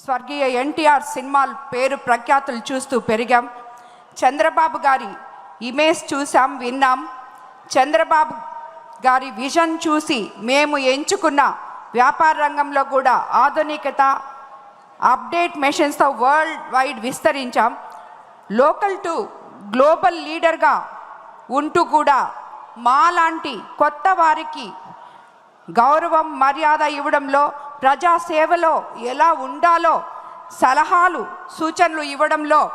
స్వర్గీయ ఎన్టీఆర్ సినిమాలు పేరు ప్రఖ్యాతులు చూస్తూ పెరిగాం. చంద్రబాబు గారి ఇమేజ్ చూసాం విన్నాం. చంద్రబాబు గారి విజన్ చూసి మేము ఎంచుకున్న వ్యాపార రంగంలో కూడా ఆధునికత అప్డేట్ మెషిన్స్తో వరల్డ్ వైడ్ విస్తరించాం. లోకల్ టు గ్లోబల్ లీడర్గా ఉంటూ కూడా మాలాంటి కొత్త వారికి గౌరవం మర్యాద ఇవ్వడంలో ప్రజా సేవలో ఎలా ఉండాలో సలహాలు సూచనలు ఇవ్వడంలో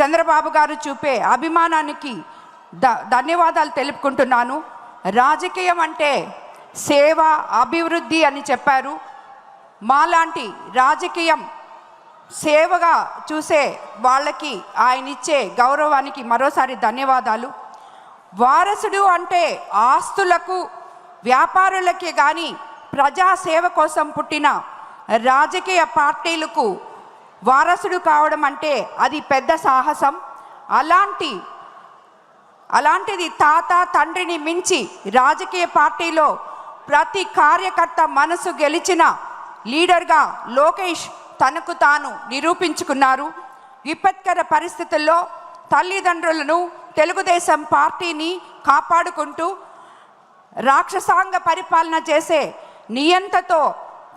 చంద్రబాబు గారు చూపే అభిమానానికి ద ధన్యవాదాలు తెలుపుకుంటున్నాను. రాజకీయం అంటే సేవ అభివృద్ధి అని చెప్పారు. మాలాంటి రాజకీయం సేవగా చూసే వాళ్ళకి ఆయన ఇచ్చే గౌరవానికి మరోసారి ధన్యవాదాలు. వారసుడు అంటే ఆస్తులకు వ్యాపారులకే కానీ ప్రజాసేవ కోసం పుట్టిన రాజకీయ పార్టీలకు వారసుడు కావడం అంటే అది పెద్ద సాహసం. అలాంటి అలాంటిది తాత తండ్రిని మించి రాజకీయ పార్టీలో ప్రతి కార్యకర్త మనసు గెలిచిన లీడర్గా లోకేష్ తనకు తాను నిరూపించుకున్నారు. విపత్కర పరిస్థితుల్లో తల్లిదండ్రులను తెలుగుదేశం పార్టీని కాపాడుకుంటూ రాక్షసాంగ పరిపాలన చేసే నియంతతో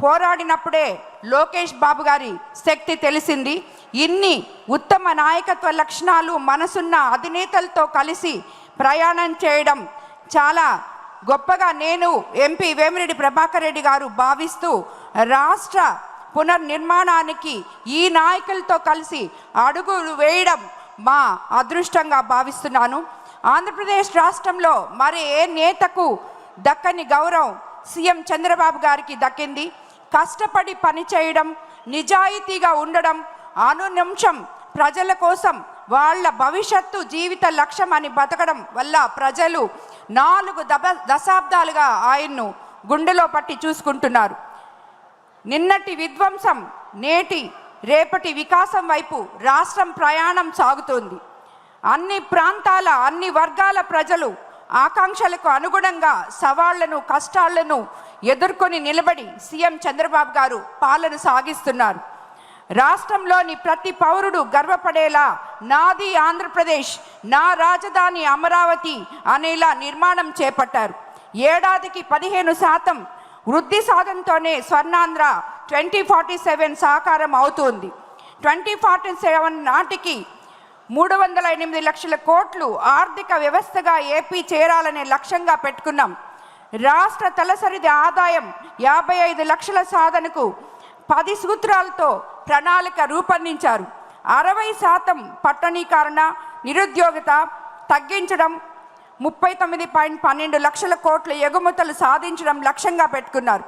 పోరాడినప్పుడే లోకేష్ బాబు గారి శక్తి తెలిసింది. ఇన్ని ఉత్తమ నాయకత్వ లక్షణాలు మనసున్న అధినేతలతో కలిసి ప్రయాణం చేయడం చాలా గొప్పగా నేను ఎంపీ వేమిరెడ్డి ప్రభాకర్ రెడ్డి గారు భావిస్తూ రాష్ట్ర పునర్నిర్మాణానికి ఈ నాయకులతో కలిసి అడుగులు వేయడం మా అదృష్టంగా భావిస్తున్నాను. ఆంధ్రప్రదేశ్ రాష్ట్రంలో మరి ఏ నేతకు దక్కని గౌరవం సీఎం చంద్రబాబు గారికి దక్కింది? కష్టపడి పనిచేయడం నిజాయితీగా ఉండడం అనునిమిషం ప్రజల కోసం వాళ్ళ భవిష్యత్తు జీవిత లక్ష్యం అని బతకడం వల్ల ప్రజలు నాలుగు దబ దశాబ్దాలుగా ఆయన్ను గుండెలో పట్టి చూసుకుంటున్నారు. నిన్నటి విధ్వంసం నేటి రేపటి వికాసం వైపు రాష్ట్రం ప్రయాణం సాగుతోంది. అన్ని ప్రాంతాల అన్ని వర్గాల ప్రజలు ఆకాంక్షలకు అనుగుణంగా సవాళ్ళను కష్టాలను ఎదుర్కొని నిలబడి సీఎం చంద్రబాబు గారు పాలన సాగిస్తున్నారు. రాష్ట్రంలోని ప్రతి పౌరుడు గర్వపడేలా నాది ఆంధ్రప్రదేశ్ నా రాజధాని అమరావతి అనేలా నిర్మాణం చేపట్టారు. ఏడాదికి పదిహేను శాతం వృద్ధి సాధనతోనే స్వర్ణాంధ్ర ట్వంటీ ఫార్టీ సెవెన్ సాకారం అవుతుంది. ట్వంటీ ఫార్టీ సెవెన్ నాటికి మూడు వందల ఎనిమిది లక్షల కోట్లు ఆర్థిక వ్యవస్థగా ఏపీ చేరాలనే లక్ష్యంగా పెట్టుకున్నాం. రాష్ట్ర తలసరిది ఆదాయం యాభై ఐదు లక్షల సాధనకు పది సూత్రాలతో ప్రణాళిక రూపొందించారు. అరవై శాతం పట్టణీకరణ నిరుద్యోగత తగ్గించడం ముప్పై తొమ్మిది పాయింట్ పన్నెండు లక్షల కోట్ల ఎగుమతులు సాధించడం లక్ష్యంగా పెట్టుకున్నారు.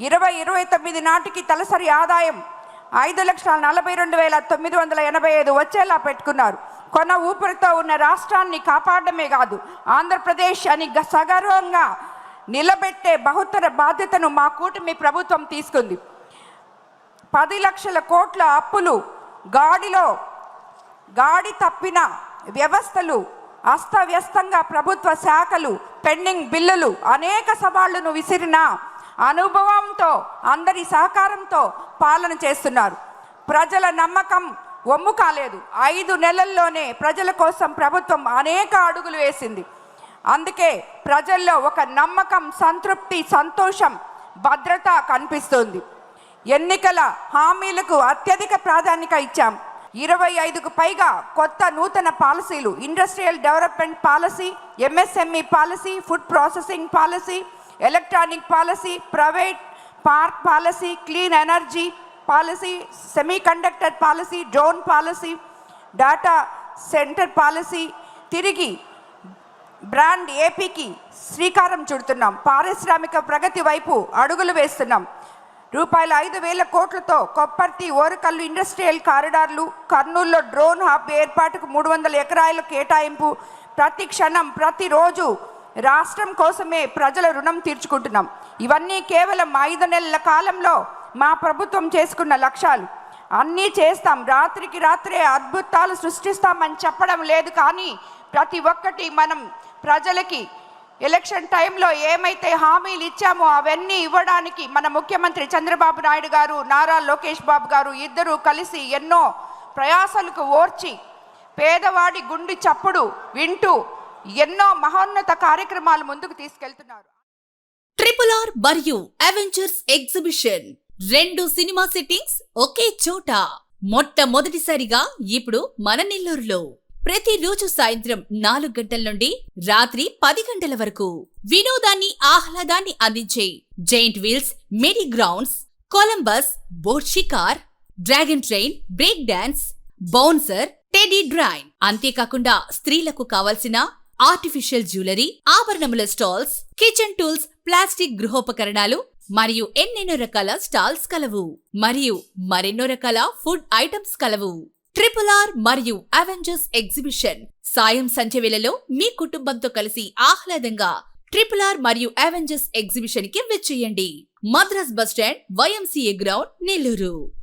ఇరవై ఇరవై తొమ్మిది నాటికి తలసరి ఆదాయం ఐదు లక్షల నలభై రెండు వేల తొమ్మిది వందల ఎనభై ఐదు వచ్చేలా పెట్టుకున్నారు. కొన ఊపిరితో ఉన్న రాష్ట్రాన్ని కాపాడమే కాదు ఆంధ్రప్రదేశ్ అని గ- సగర్వంగా నిలబెట్టే బహుత్తర బాధ్యతను మా కూటమి ప్రభుత్వం తీసుకుంది. పది లక్షల కోట్ల అప్పులు గాడిలో గాడి తప్పిన వ్యవస్థలు అస్తవ్యస్తంగా ప్రభుత్వ శాఖలు పెండింగ్ బిల్లులు అనేక సవాళ్ళను విసిరిన అనుభవంతో అందరి సహకారంతో పాలన చేస్తున్నారు. ప్రజల నమ్మకం ఒమ్ము కాలేదు. ఐదు నెలల్లోనే ప్రజల కోసం ప్రభుత్వం అనేక అడుగులు వేసింది. అందుకే ప్రజల్లో ఒక నమ్మకం సంతృప్తి సంతోషం భద్రత కనిపిస్తుంది. ఎన్నికల హామీలకు అత్యధిక ప్రాధాన్యత ఇచ్చాం. ఇరవై ఐదుకు పైగా కొత్త నూతన పాలసీలు industrial development policy MSME policy food processing policy electronic policy private park policy clean energy policy semiconductor policy drone policy data centre policy తిరిగి బ్రాండ్ ఏపీకి శ్రీకారం చుడుతున్నాం. పారిశ్రామిక ప్రగతి వైపు అడుగులు వేస్తున్నాం. రూపాయల ఐదు వేల కోట్లతో కొప్పర్తి ఓరకల్లు ఇండస్ట్రియల్ కారిడార్లు కర్నూలులో డ్రోన్ హబ్ ఏర్పాటుకు మూడు వందల ఎకరాల కేటాయింపు. ప్రతి క్షణం ప్రతిరోజు రాష్ట్రం కోసమే ప్రజల రుణం తీర్చుకుంటున్నాం. ఇవన్నీ కేవలం ఐదు నెలల కాలంలో మా ప్రభుత్వం చేసుకున్న లక్ష్యాలు. అన్నీ చేస్తాం. రాత్రికి రాత్రే అద్భుతాలు సృష్టిస్తామని చెప్పడం లేదు కానీ ప్రతి ఒక్కటి మనం ప్రజలకి ఎలక్షన్ టైంలో ఏమైతే హామీలు ఇచ్చామో అవన్నీ ఇవ్వడానికి మన ముఖ్యమంత్రి చంద్రబాబు నాయుడు గారు నారా లోకేష్ బాబు గారు ఇద్దరూ కలిసి ఎన్నో ప్రయాసలకు ఓర్చి పేదవాడి గుండి చప్పుడు వింటూ ఎన్నో మహోన్నత కార్యక్రమాలు ముందుకు తీసుకెళ్తున్నారు. ట్రిపుల్ ఆర్ మరియు అవెంచర్స్ ఎగ్జిబిషన్ రెండు సినిమా సిట్టింగ్స్ ఒకే చోట. మొట్టమొదటిసారిగా ఇప్పుడు మన నెల్లూరులో. ప్రతిరోజు సాయంత్రం నాలుగు గంటల నుండి రాత్రి పది గంటల వరకు వినోదాన్ని ఆహ్లాదాన్ని అందించే giant wheels merry grounds Columbus boat షికార్ dragon train break dance bouncer teddy train అంతేకాకుండా స్త్రీలకు కావలసిన ఆర్టిఫిషియల్ జ్యువెలరీ ఆభరణముల స్టాల్స్ కిచెన్ టూల్స్ ప్లాస్టిక్ గృహోపకరణాలు మరియు ఎన్నెన్నో రకాల స్టాల్స్ కలవు. మరియు మరెన్నో రకాల ఫుడ్ ఐటమ్స్ కలవు. ట్రిపుల్ ఆర్ మరియు అవెంజర్స్ ఎగ్జిబిషన్. సాయం సంధ్య మీ కుటుంబంతో కలిసి ఆహ్లాదంగా ట్రిపుల్ ఆర్ మరియు అవెంజర్స్ ఎగ్జిబిషన్కి విచ్చేయండి. Madras bus stand YMCA ground Nellore.